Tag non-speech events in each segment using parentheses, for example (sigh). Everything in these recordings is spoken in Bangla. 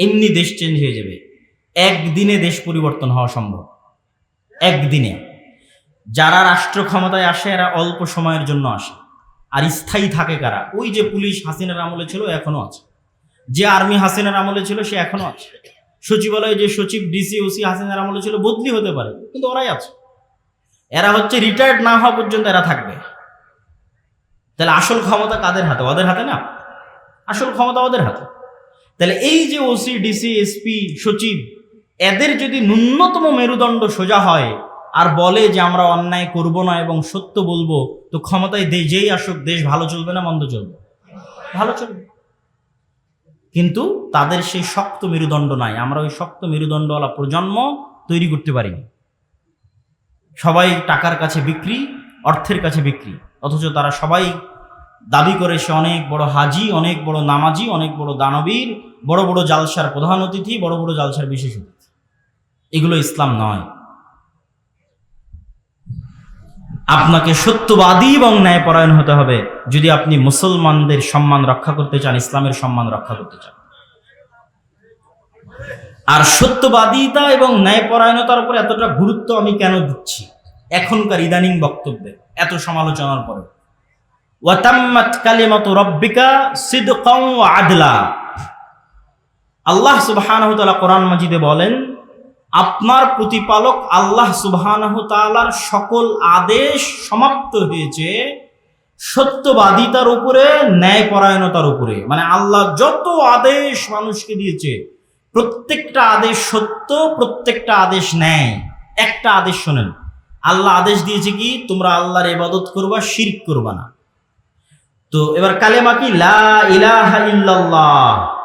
এমনি দেশ চেঞ্জ হয়ে যাবে। একদিনে দেশ পরিবর্তন হওয়া সম্ভব। একদিনে। যারা রাষ্ট্র ক্ষমতায় আসে, এরা অল্প সময়ের জন্য আসে। আর স্থায়ী থাকে কারা? ওই যে পুলিশ হাসিনার আমলে ছিল এখনও আছে। যে আর্মি হাসিনার আমলে ছিল, সে এখনও আছে। সচিবালয়ে যে সচিব, ডিসি, ওসি হাসিনার আমলে ছিল, বদলি হতে পারে, কিন্তু ওরাই আছে। এরা হচ্ছে রিটায়ার্ড না হওয়া পর্যন্ত এরা থাকবে। তাহলে আসল ক্ষমতা কাদের হাতে? ওদের হাতে না? আসল ক্ষমতা ওদের হাতে। তাহলে এই যে ওসি ডিসি এসপি সচিব, এদের যদি ন্যূনতম মেরুদণ্ড সোজা হয়, আর বলে যে আমরা অন্যায় করব না এবং সত্য বলব, তো ক্ষমতায় যেই আসুক, দেশ ভালো চলবে না, মন্দ চলবে? ভালো চলবে। কিন্তু তাদের সেই শক্ত মেরুদণ্ড নাই। আমরা ওই শক্ত মেরুদণ্ডওয়ালা প্রজন্ম তৈরি করতে পারিনি সবাই টাকার কাছে বিক্রি, অর্থের কাছে বিক্রি, অথচ তারা সবাই দাবি করে সে অনেক বড় হাজি, অনেক বড় নামাজি, অনেক বড় দানবীর, বড় বড় জালসার প্রধান অতিথি, বড় বড় জালসার বিশেষ অতিথি এগুলো ইসলাম নয়। আপনাকে সত্যবাদী এবং ন্যায়পরায়ণ হতে হবে যদি আপনি মুসলমানদের সম্মান রক্ষা করতে চান, ইসলামের সম্মান রক্ষা করতে চান। আর সত্যবাদিতা এবং ন্যায়পরায়ণতার উপর এতটা গুরুত্ব আমি কেন দিচ্ছি? এখনকার ইদানিং বক্তব্যে, এত সমালোচনার পরে ওয়াতাম্মাত কালিমাতু রব্বিকা সিদকাও ওয়া আদলা। আল্লাহ সুবহানাহু তাআলা কোরআন মাজিদে বলেন, আপনার প্রতিপালক আল্লাহ সুবহানাহু সকল আদেশ সমাপ্ত হয়েছে সত্যবাদিতার উপরে, ন্যায়পরায়ণতার উপরে। মানে আল্লাহ যত আদেশ মানুষকে দিয়েছে, প্রত্যেকটা আদেশ সত্য, প্রত্যেকটা আদেশ ন্যায়। একটা আদেশ শোনেন, আল্লাহ আদেশ দিয়েছে কি? তোমরা আল্লাহর ইবাদত করবা, শিরক করবা না। তো এবার কালেমা কি?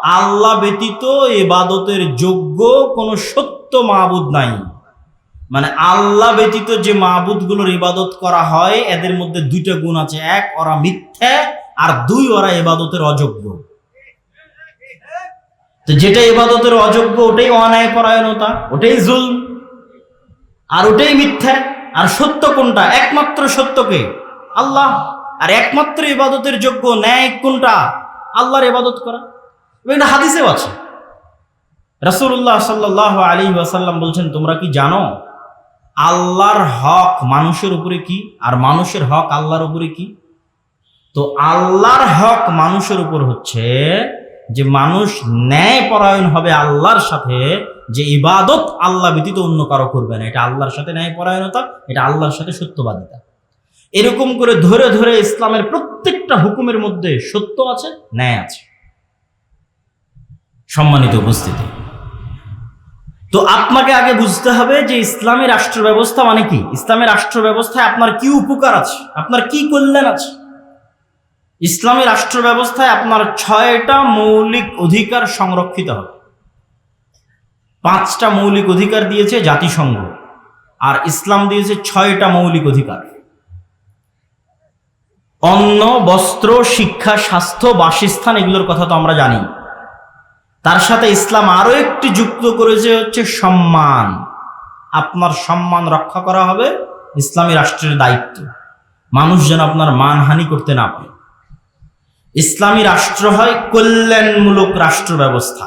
আল্লাহ ব্যতীত ইবাদতের যোগ্য কোনো সত্য মাবুদ নাই। মানে আল্লাহ ব্যতীত যে মাবুদগুলোর ইবাদত করা হয়, এদের মধ্যে দুইটা গুণ আছে। এক, ওরা মিথ্যা, আর দুই, ওরা ইবাদতের অযোগ্য। তো যেটা ইবাদতের অযোগ্য, ওটাই অন্যায় পরায়ণতা, ওটাই জুল আর ওটাই মিথ্যা। আর সত্য কোনটা? একমাত্র সত্যকে। আল্লাহ। আর একমাত্র ইবাদতের যোগ্য ন্যায় কোনটা? আল্লাহর ইবাদত করা। এটা হাদিসেও আছে। রাসূলুল্লাহ সাল্লাহ আলী ওয়াসাল্লাম বলছেন, তোমরা কি জানো, আল্লাহর হক মানুষের উপরে কি আর মানুষের হক আল্লাহর উপরে কি? তো আল্লাহর হক মানুষের উপর হচ্ছে যে মানুষ ন্যায় পরায়ণ হবে আল্লাহর সাথে, যে ইবাদত আল্লাহ ব্যতীত অন্য কারও করবে না। এটা আল্লাহর সাথে ন্যায় পরায়ণতা এটা আল্লাহর সাথে সত্যবাদিতা। এরকম করে ধরে ধরে ইসলামের প্রত্যেকটা হুকুমের মধ্যে সত্য আছে, ন্যায় আছে। সম্মানিত উপস্থিতি। তো আপনাকে আগে বুঝতে হবে যে ইসলামী রাষ্ট্র ব্যবস্থা মানে কি? ইসলামী রাষ্ট্র ব্যবস্থায় আপনার কি উপকার আছে? আপনার কি কল্যাণ আছে? ইসলামী রাষ্ট্র ব্যবস্থায় আপনার ছয়টা মৌলিক অধিকার সংরক্ষিত হবে। পাঁচটা মৌলিক অধিকার দিয়েছে জাতিসংঘ, আর ইসলাম দিয়েছে ছয়টা মৌলিক অধিকার। অন্ন, বস্ত্র, শিক্ষা, স্বাস্থ্য, বাসস্থান এগুলোর কথা তো আমরা জানি। তার সাথে ইসলাম আরও একটি যুক্ত করেছে হচ্ছে সম্মান। আপনার সম্মান রক্ষা করা হবে ইসলামী রাষ্ট্রের দায়িত্ব। মানুষ যেন আপনার মানহানি করতে না পারে। ইসলামী রাষ্ট্র হয় কল্যাণমূলক রাষ্ট্র ব্যবস্থা।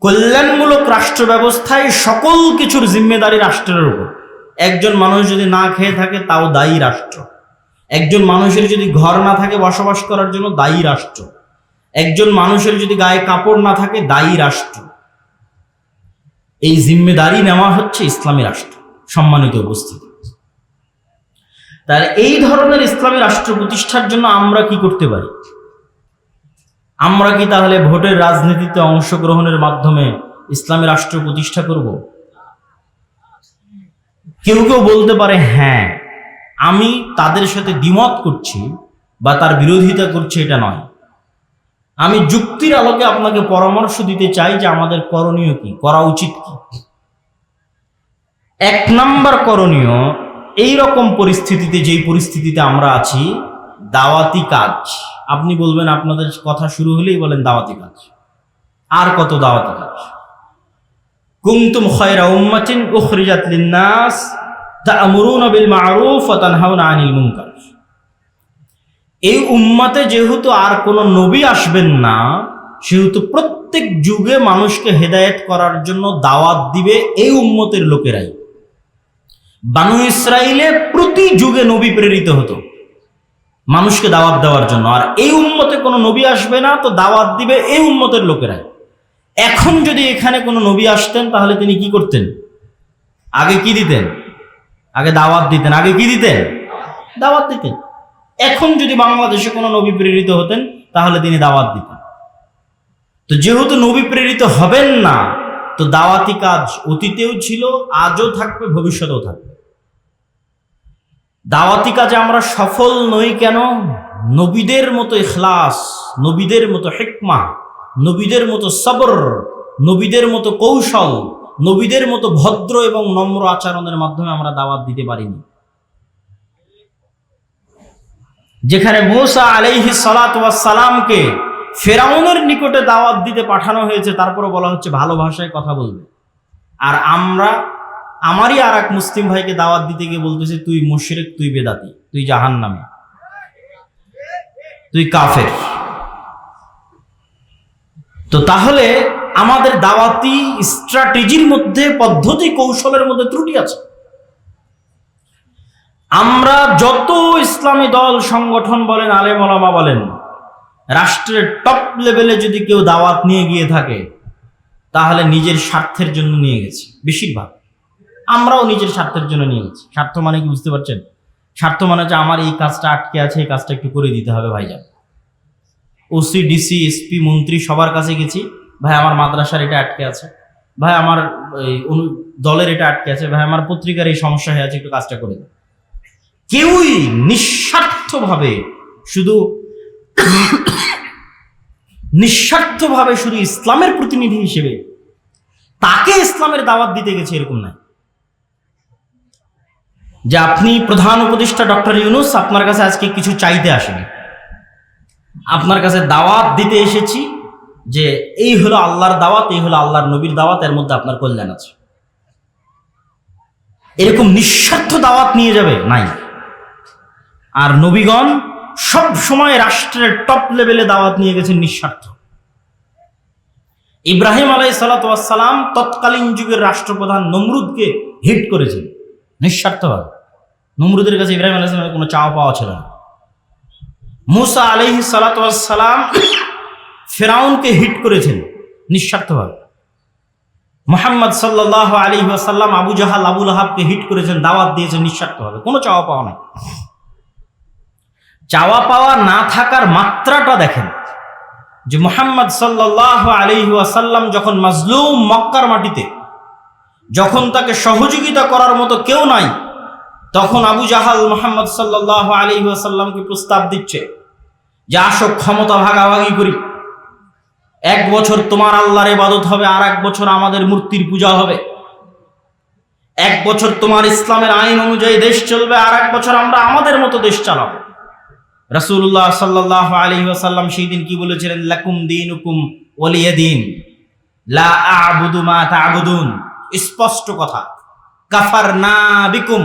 কল্যাণমূলক রাষ্ট্র ব্যবস্থায় সকল কিছুর জিম্মেদারি রাষ্ট্রের উপর। একজন মানুষ যদি না খেয়ে থাকে, তাও দায়ী রাষ্ট্র। একজন মানুষের যদি ঘর না থাকে বসবাস করার জন্য দায়ী রাষ্ট্র। একজন মানুষের যদি গায়ে কাপড় না থাকে দায়ী রাষ্ট্র। এই জিম্মেদারি নেওয়া হচ্ছে ইসলামী রাষ্ট্র, সম্মানিত উপস্থিতি। তাহলে এই ধরনের ইসলামী রাষ্ট্র প্রতিষ্ঠার জন্য আমরা কি করতে পারি? আমরা কি তাহলে ভোটের রাজনীতিতে অংশগ্রহণের মাধ্যমে ইসলামী রাষ্ট্র প্রতিষ্ঠা করব? কেউ কেউ বলতে পারে হ্যাঁ। আমি তাদের সাথে দ্বিমত করছি বা তার বিরোধিতা করছি এটা নয়। আমি যুক্তির আলোকে আপনাকে পরামর্শ দিতে চাই যে আমাদের করণীয় কি, করা উচিত কি। এক নাম্বার করণীয় এই রকম পরিস্থিতিতে, যেই পরিস্থিতিতে আমরা আছি, দাওয়াতি কাজ। আপনি বলবেন, আপনাদের কথা শুরু হলেই বলেন দাওয়াতি কাজ। আর কত দাওয়াতি কাজ? কুমতুম খয়রা উম্মাতিন উখরিজাত লিন্নাস। এই উম্মাতে যেহেতু আর কোনো নবী আসবেন না, সেহেতু প্রত্যেক যুগে মানুষকে হেদায়েত করার জন্য দাওয়াত দিবে এই উম্মতের লোকেরাই। বানু ইসরায়েলে প্রতি যুগে নবী প্রেরিত হতো মানুষকে দাওয়াত দেওয়ার জন্য। আর এই উম্মতে কোনো নবী আসবে না, তো দাওয়াত দিবে এই উম্মতের লোকেরাই। এখন যদি এখানে কোনো নবী আসতেন, তাহলে তিনি কি করতেন? আগে কি দিতেন? আগে দাওয়াত দিতেন। আগে কি দিতেন? দাওয়াত দিতেন। এখন যদি বাংলাদেশে কোনো নবী প্রেরিত হতেন, তাহলে তিনি দাওয়াত দিতেন। তো যেহেতু নবী প্রেরিত হবেন না, তো দাওয়াতি কাজ অতীতেও ছিল, আজও থাকবে, ভবিষ্যতেও থাকবে। দাওয়াতি কাজে আমরা সফল নই কেন? নবীদের মতো ইখলাস, নবীদের মতো হেকমা, নবীদের মতো সবর, নবীদের মতো কৌশল নবীদের মতো ভদ্র এবং নম্র আচরণের মাধ্যমে আমরা দাওয়াত দিতে পারিনি। যেখানে মৌসা আলাইহি সালামকে ফেরাউনের নিকটে দাওয়াত দিতে পাঠানো হয়েছে তারপরে বলা হচ্ছে ভালো ভাষায় কথা বলবে। আর আমরা, আমারই আর এক মুসলিম ভাইকে দাওয়াত দিতে গিয়ে বলতেছে, তুই মুশরিক, তুই বেদাতি, তুই জাহান নামে তুই কাফের। তো তাহলে আমাদের দাওয়াতি স্ট্র্যাটেজির মধ্যে, পদ্ধতি, কৌশলের মধ্যে ত্রুটি আছে। আমরা যত ইসলামী দল, সংগঠন বলেন, আলেম ওলামা বলেন, রাষ্ট্রের টপ লেভেলে যদি কেউ দাওয়াত নিয়ে গিয়ে থাকে, তাহলে নিজের স্বার্থের জন্য নিয়ে গেছি, বেশিরভাগ। আমরাও নিজের স্বার্থের জন্য নিয়ে গেছি। স্বার্থ মানে কি বুঝতে পারছেন? স্বার্থ মানে হচ্ছে আমার এই কাজটা আটকে আছে, এই কাজটা একটু করে দিতে হবে ভাইজান। ওসি, ডিসি, এসপি, মন্ত্রী সবার কাছে গেছি। ভাই, আমার মাদ্রাসার এটা আটকে আছে। ভাই, আমার এই দলের এটা আটকে আছে। ভাই, আমার পত্রিকার এই সমস্যা হয়ে আছে, একটু কাজটা করে দেন। কেউই নিঃস্বার্থভাবে শুধু নিঃস্বার্থভাবে শুধু ইসলামের প্রতিনিধি হিসেবে তাকে ইসলামের দাওয়াত দিতে গেছে এরকম নাই যে আপনি প্রধান উপদেষ্টা ডক্টর ইউনুস, আপনার কাছে আজকে কিছু চাইতে আসেনি। আপনার কাছে দাওয়াত দিতে এসেছি যে এই হলো আল্লাহর দাওয়াত, এই হলো আল্লাহর নবীর দাওয়াত, এর মধ্যে আপনার কল্যাণ আছে। এরকম নিঃস্বার্থ দাওয়াত নিয়ে যাবে? নাই। আর নবীগণ সব সময় রাষ্ট্রের টপ লেভেলে দাওয়াত নিয়ে গেছেন নিঃস্বার্থ। ইব্রাহিম আলাই সালাতাম তৎকালীন যুগের রাষ্ট্রপ্রধান নমরুদকে হিট করেছেন, নিঃস্বার্থভাবে। নমরুদের কাছে ইব্রাহিম আলাইসালামের কোনো চাওয়া পাওয়া ছিল না। মুসা আলহি সালাতাম ফেরাউনকে হিট করেছেন নিঃস্বার্থভাবে। মোহাম্মদ সাল্লাহ আলী আসাল্লাম আবু জাহাল, আবুল আহাবকে হিট করেছেন, দাওয়াত দিয়েছেন নিঃস্বার্থভাবে। কোনো চাওয়া পাওয়া নাই। চাওয়া পাওয়া না থাকার মাত্রাটা দেখেন যে মোহাম্মদ সাল্লাহ আলী আসাল্লাম যখন মাজলুম মক্কার মাটিতে যখন তাকে সহযোগিতা করার মতো কেউ নাই, তখন আবু জাহাল মোহাম্মদ সাল্লাহ আলী আসাল্লামকে প্রস্তাব দিচ্ছে যে আসো, ক্ষমতা ভাগাভাগি করি। এক বছর তোমার আল্লাহর ইবাদত হবে, আর এক বছর আমাদের মূর্তির পূজা হবে। এক বছর তোমার ইসলামের আইন অনুযায়ী দেশ চলবে, আর এক বছর আমরা আমাদের মতো দেশ চালাবো। রাসূলুল্লাহ সাল্লাহ আলী আসাল্লাম সেই দিন কি বলেছিলেন? লাকুম দিন হুকুম ওলিয়ে দিন লা আবুদু মা তাবুদুন। স্পষ্ট কথা কাফার না বিকুম।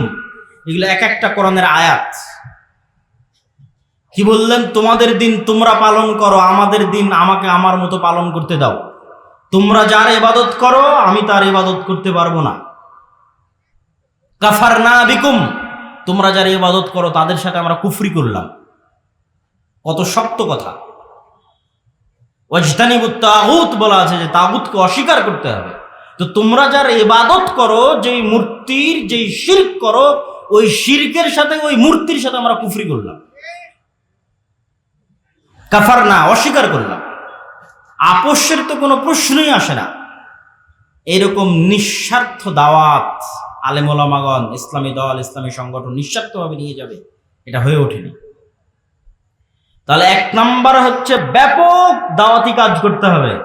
এগুলো এক একটা কোরআনের আয়াত। কি বললেন? তোমাদের দিন তোমরা পালন করো, আমাদের দিন আমাকে আমার মতো পালন করতে দাও। তোমরা যার ইবাদত করো, আমি তার ইবাদত করতে পারব না। কাফার না বিকুম। তোমরা যার ইবাদত করো, তাদের সাথে আমরা কুফরি করলাম। কত শক্ত কথা। ওয়াজতানিবুত তাগুত বলা আছে যে তাগুতকে অস্বীকার করতে হবে। তো তোমরা যার ইবাদত করো, যেই মূর্তির যেই শিরক করো, ওই শিরকের সাথে, ওই মূর্তির সাথে আমরা কুফরি করলাম। কাফার না অস্বীকার করলাম। আপোষের তো কোনো প্রশ্নই আসে না। এরকম নিঃস্বার্থ দাওয়াত আলেমোলামাগন ইসলামী দল, ইসলামী সংগঠন নিঃস্বার্থভাবে নিয়ে যাবে, এটা হয়ে ওঠেনি। তাহলে এক নাম্বার হচ্ছে ব্যাপক দাওয়াতি কাজ করতে হবে।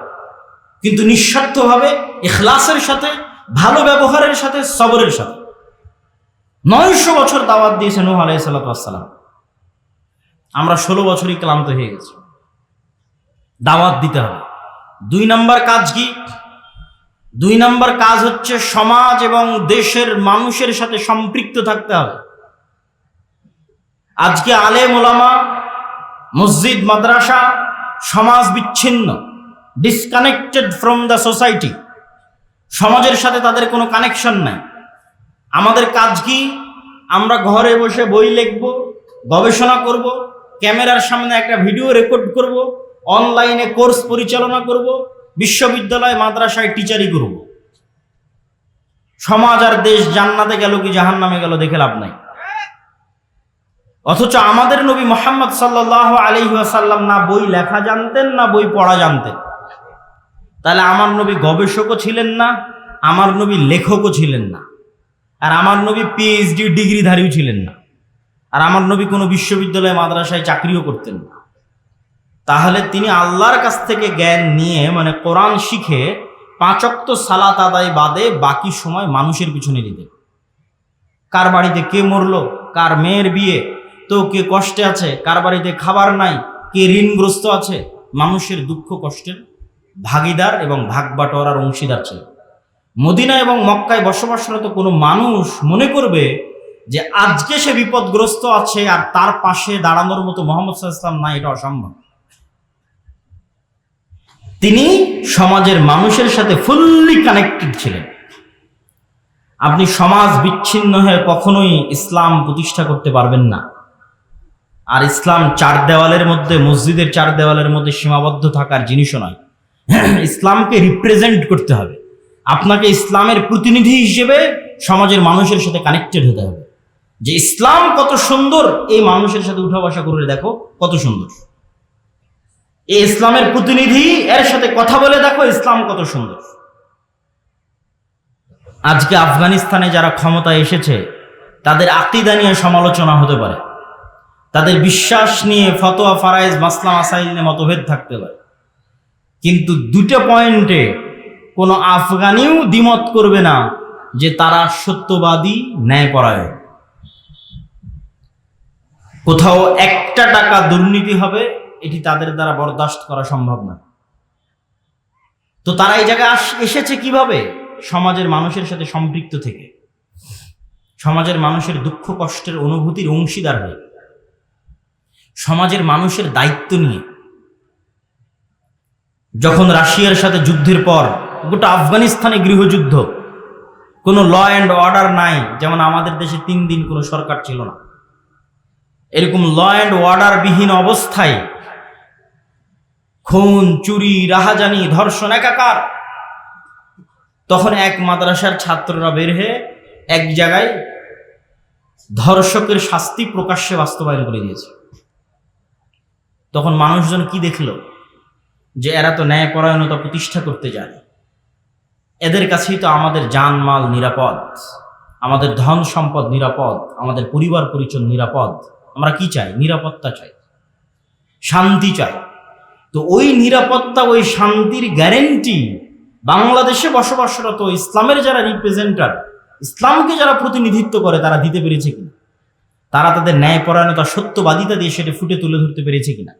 কিন্তু নিঃস্বার্থভাবে এখলাসের সাথে, ভালো ব্যবহারের সাথে, সবরের সাথে। নয়শো বছর দাওয়াত দিয়েছে নূহ আলাই সাল্লাম আমরা ষোলো বছরই ক্লান্ত হয়ে গেছি। দাওয়াত দিতে হবে। দুই নাম্বার কাজ কি? দুই নাম্বার কাজ হচ্ছে সমাজ এবং দেশের মানুষের সাথে সম্পৃক্ত থাকতে হবে। আজকে আলেম ওলামা, মসজিদ, মাদ্রাসা সমাজ বিচ্ছিন্ন ডিসকানেক্টেড ফ্রম দ্য সোসাইটি সমাজের সাথে তাদের কোনো কানেকশন নাই। আমাদের কাজ কি? আমরা ঘরে বসে বই লিখব, গবেষণা করব ক্যামেরার সামনে একটা ভিডিও রেকর্ড করব, অনলাইনে কোর্স পরিচালনা করব, বিশ্ববিদ্যালয়, মাদ্রাসায় টিচারই করব। সমাজ আর দেশ জান্নাতে গেল কি জাহান নামে গেল দেখে লাভ নাই। অথচ আমাদের নবী মোহাম্মদ সাল্লাহ আলহিহাসাল্লাম না বই লেখা জানতেন, না বই পড়া জানতেন। তাহলে আমার নবী গবেষকও ছিলেন না, আমার নবী লেখকও ছিলেন না। আর আমার নবী পিএইচডি ডিগ্রিধারীও ছিলেন না। আর আমার নবী কোনো বিশ্ববিদ্যালয় মাদ্রাসায় চাকরিও করতেন না। তাহলে তিনি আল্লাহর কাছ থেকে জ্ঞান নিয়ে মানে কোরআন শিখে পাঁচক্ত সালাত আদায় বাদে বাকি সময় মানুষের পিছনে দিতেন কার বাড়িতে কে মরলো, কার মেয়ের বিয়ে, তো কে কষ্টে আছে, কার বাড়িতে খাবার নাই, কে ঋণগ্রস্ত আছে, মানুষের দুঃখ কষ্টের ভাগিদার এবং ভাগ বাটোয়ারার অংশীদার ছিল। মদিনা এবং মক্কায় বসবাসরত কোনো মানুষ মনে করবে যে আজকে সে বিপদগ্রস্ত আছে আর তার পাশে দাঁড়ানোর মতো মোহাম্মদ ইসলাম না এটা অসম্ভব। তিনি সমাজের মানুষের সাথে ফুললি কানেক্টেড ছিলেন। আপনি সমাজ বিচ্ছিন্ন হয়ে কখনোই ইসলাম প্রতিষ্ঠা করতে পারবেন না। আর ইসলাম চার দেওয়ালের মধ্যে, মসজিদের চার দেওয়ালের মধ্যে সীমাবদ্ধ থাকার জিনিসও নয়। ইসলামকে রিপ্রেজেন্ট করতে হবে। আপনাকে ইসলামের প্রতিনিধি হিসেবে সমাজের মানুষের সাথে কানেক্টেড হতে হবে। যে ইসলাম কত সুন্দর, এই মানুষের সাথে উঠা বসা করে দেখো কত সুন্দর। এই ইসলামের প্রতিনিধি, এর সাথে কথা বলে দেখো ইসলাম কত সুন্দর। আজকে আফগানিস্তানে যারা ক্ষমতায় এসেছে, তাদের আকিদা নিয়ে সমালোচনা হতে পারে। তাদের বিশ্বাস নিয়ে ফতোয়া ফারাইজ মাসলা, মাসাইল নিয়ে মতভেদ থাকতে পারে। কিন্তু দুটো পয়েন্টে কোনো আফগানিও দ্বিমত করবে না যে তারা সত্যবাদী, ন্যায়পরায়ণ। কোথাও একটা টাকা দুর্নীতি হবে, এটি তাদের দ্বারা বরদাস্ত করা সম্ভব না। তো তারা এই জায়গায় এসেছে কীভাবে? সমাজের মানুষের সাথে সম্পৃক্ত থেকে। সমাজের মানুষের দুঃখ কষ্টের অনুভূতির অংশীদার হয়ে। সমাজের মানুষের দায়িত্ব নিয়ে। যখন রাশিয়ার সাথে যুদ্ধের পর গোটা আফগানিস্তানে গৃহযুদ্ধ, কোনো ল অ্যান্ড অর্ডার নাই, যেমন আমাদের দেশে তিন দিন কোনো সরকার ছিল না। এরকম ল অ্যান্ড অর্ডার বিহীন অবস্থায় খুন, চুরি, রাহাজানি, ধর্ষণ একাকার। তখন এক মাদ্রাসার ছাত্ররা বের হয়ে এক জায়গায় ধর্ষকের শাস্তি প্রকাশ্যে বাস্তবায়ন করে দিয়েছে। তখন মানুষজন কি দেখল? যে এরা তো ন্যায়পরায়ণতা প্রতিষ্ঠা করতে যায় এদের কাছেই তো আমাদের জানমাল নিরাপদ। আমাদের ধন সম্পদ নিরাপদ। আমাদের পরিবার পরিচয় নিরাপদ। আমরা কি চাই? নিরাপত্তা চাই। শান্তি চাই। তো ওই নিরাপত্তা, ওই শান্তির গ্যারেন্টি বাংলাদেশে বসবাসরত ইসলামের যারা রিপ্রেজেন্টার ইসলামকে যারা প্রতিনিধিত্ব করে, তারা দিতে পেরেছে কিনা? তারা তাদের ন্যায়পরায়ণতা, সত্যবাদিতা দিয়ে সেটা ফুটে তুলে ধরতে পেরেছে কিনা?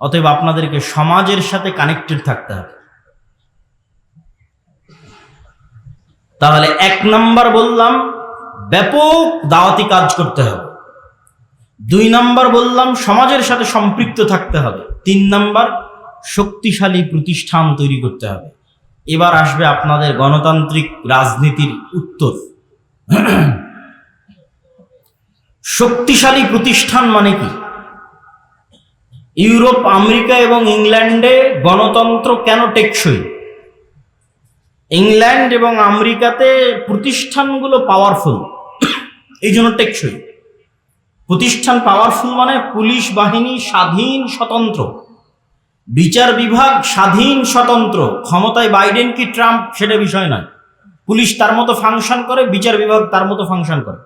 অতএব আপনাদেরকে সমাজের সাথে কানেক্টেড থাকতে হবে। তাহলে এক নাম্বার বললাম, ব্যাপক দাওয়াতি কাজ করতে হবে। দুই নাম্বার বললাম, সমাজের সাথে সম্পৃক্ত থাকতে হবে। তিন নাম্বার, শক্তিশালী প্রতিষ্ঠান তৈরি করতে হবে। এবার আসবে আপনাদের গণতান্ত্রিক রাজনীতির উত্তর। শক্তিশালী প্রতিষ্ঠান মানে কি? ইউরোপ, আমেরিকা এবং ইংল্যান্ডে গণতন্ত্র কেন টেকসই? ইংল্যান্ড এবং আমেরিকাতে প্রতিষ্ঠানগুলো পাওয়ারফুল এই জন্য টেকসই। প্রতিষ্ঠান পাওয়ারফুল মানে পুলিশ বাহিনী স্বাধীন স্বতন্ত্র। বিচার বিভাগ স্বাধীন স্বতন্ত্র। ক্ষমতায় বাইডেন কি ট্রাম্প সেটা বিষয় নয়। পুলিশ তার মতো ফাংশন করে, বিচার বিভাগ তার মতো ফাংশন করে।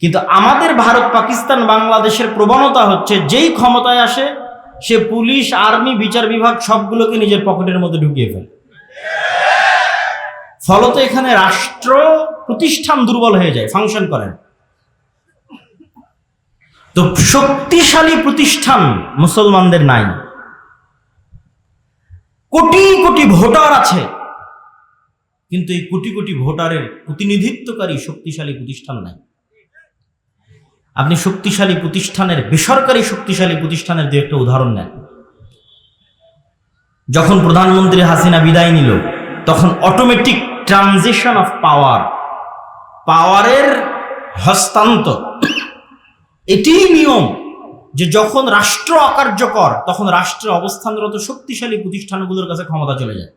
কিন্তু আমাদের ভারত পাকিস্তান বাংলাদেশের প্রবণতা হচ্ছে, যেই ক্ষমতায় আসে, সে পুলিশ, আর্মি, বিচার বিভাগ সবগুলোকে নিজের পকেটের মধ্যে ঢুকিয়ে ফেলে। ফলত এখানে রাষ্ট্র প্রতিষ্ঠান দুর্বল হয়ে যায় ফাংশন করেন। তো শক্তিশালী প্রতিষ্ঠান মুসলমানদের নাই। কোটি কোটি ভোটার আছে, কিন্তু এই কোটি কোটি ভোটারের প্রতিনিধিত্বকারী শক্তিশালী প্রতিষ্ঠান নাই। আপনি শক্তিশালী প্রতিষ্ঠানের, বেসরকারি শক্তিশালী প্রতিষ্ঠানের দু একটা উদাহরণ নেন। যখন প্রধানমন্ত্রী হাসিনা বিদায় নিল, তখন অটোমেটিক ট্রানজিশন অফ পাওয়ার পাওয়ারের হস্তান্তর। এটিই নিয়ম যে যখন রাষ্ট্র অকার্যকর, তখন রাষ্ট্রের অবস্থানরত শক্তিশালী প্রতিষ্ঠানগুলোর কাছে ক্ষমতা চলে যায়।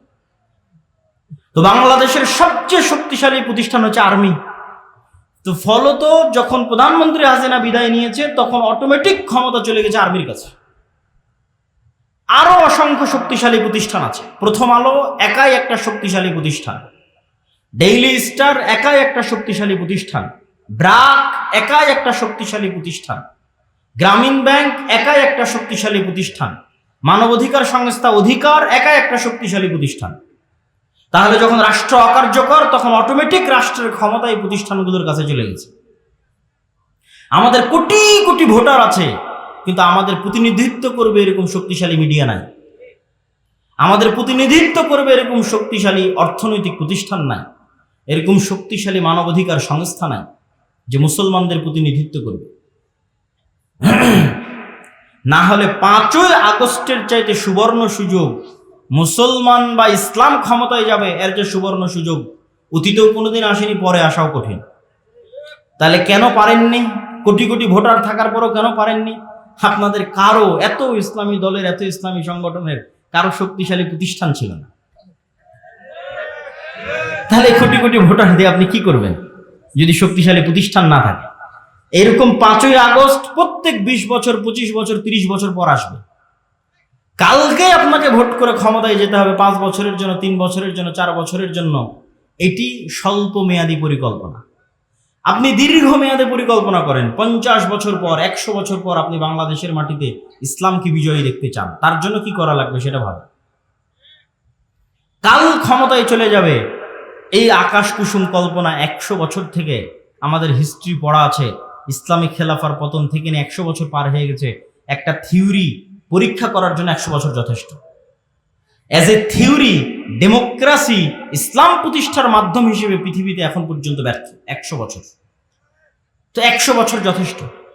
তো বাংলাদেশের সবচেয়ে শক্তিশালী প্রতিষ্ঠান হচ্ছে আর্মি। তো ফলত যখন প্রধানমন্ত্রী হাসিনা বিদায় নিয়েছে, তখন অটোমেটিক ক্ষমতা চলে গেছে আর্মির কাছে। আরও অসংখ্য শক্তিশালী প্রতিষ্ঠান আছে। প্রথম আলো, একাই একটা শক্তিশালী প্রতিষ্ঠান। ডেইলি স্টার একাই একটা শক্তিশালী প্রতিষ্ঠান। ব্রাক একাই একটা শক্তিশালী প্রতিষ্ঠান। গ্রামীণ ব্যাংক একাই একটা শক্তিশালী প্রতিষ্ঠান। মানবাধিকার সংস্থা অধিকার একাই একটা শক্তিশালী প্রতিষ্ঠান। তাহলে যখন রাষ্ট্র অকার্যকর, তখন অটোমেটিক রাষ্ট্রের ক্ষমতা এই প্রতিষ্ঠানগুলোর কাছে চলে গেছে। আমাদের কোটি কোটি ভোটার আছে, কিন্তু আমাদের প্রতিনিধিত্ব করবে এরকম শক্তিশালী মিডিয়া নাই। আমাদের প্রতিনিধিত্ব করবে এরকম শক্তিশালী অর্থনৈতিক প্রতিষ্ঠান নাই। এরকম শক্তিশালী মানবাধিকার সংস্থা নাই। যে মুসলমানদের প্রতিনিধিত্ব করবে। (clears throat) না হলে পাঁচই আগস্টের চাইতে সুবর্ণ সুযোগ মুসলমান বা ইসলাম ক্ষমতায় যাবে, এর যে সুবর্ণ সুযোগ অতীতেও কোনোদিন আসেনি, পরে আসাও কঠিন। তাহলে কেন পারেননি? কোটি কোটি ভোটার থাকার পরও কেন পারেননি? আপনাদের কারও এত ইসলামী দলের, এত ইসলামী সংগঠনের কারও শক্তিশালী প্রতিষ্ঠান ছিল না। তাহলে কোটি কোটি ভোটার দিয়ে আপনি কি করবেন? যদি শক্তিশালী প্রতিষ্ঠান না থাকে। এরকম পাঁচই আগস্ট প্রত্যেক বিশ বছর, পঁচিশ বছর, তিরিশ বছর পর আসবে। কালকে আপনাকে ভোট করে ক্ষমতায় যেতে হবে পাঁচ বছরের জন্য, তিন বছরের জন্য, চার বছরের জন্য। এটি স্বল্প মেয়াদী পরিকল্পনা। আপনি দীর্ঘ মেয়াদে পরিকল্পনা করেন। পঞ্চাশ বছর পর, একশো বছর পর আপনি বাংলাদেশের মাটিতে ইসলামকে বিজয়ী দেখতে চান। তার জন্য কি করা লাগবে সেটা ভাবে কাল ক্ষমতায় চলে যাবে এই আকাশ কুসুম কল্পনা একশো বছর থেকে আমাদের হিস্ট্রি পড়া আছে। ইসলামিক খেলাফার পতন থেকে নিয়ে একশো বছর পার হয়ে গেছে। একটা থিওরি পরীক্ষা করার জন্য একশো বছর যথেষ্ট। অ্যাজ এ থিওরি ডেমোক্রাসি ইসলাম প্রতিষ্ঠার মাধ্যম হিসেবে পৃথিবীতে এখন পর্যন্ত ব্যর্থ। একশো বছর। তো একশো বছর যথেষ্ট।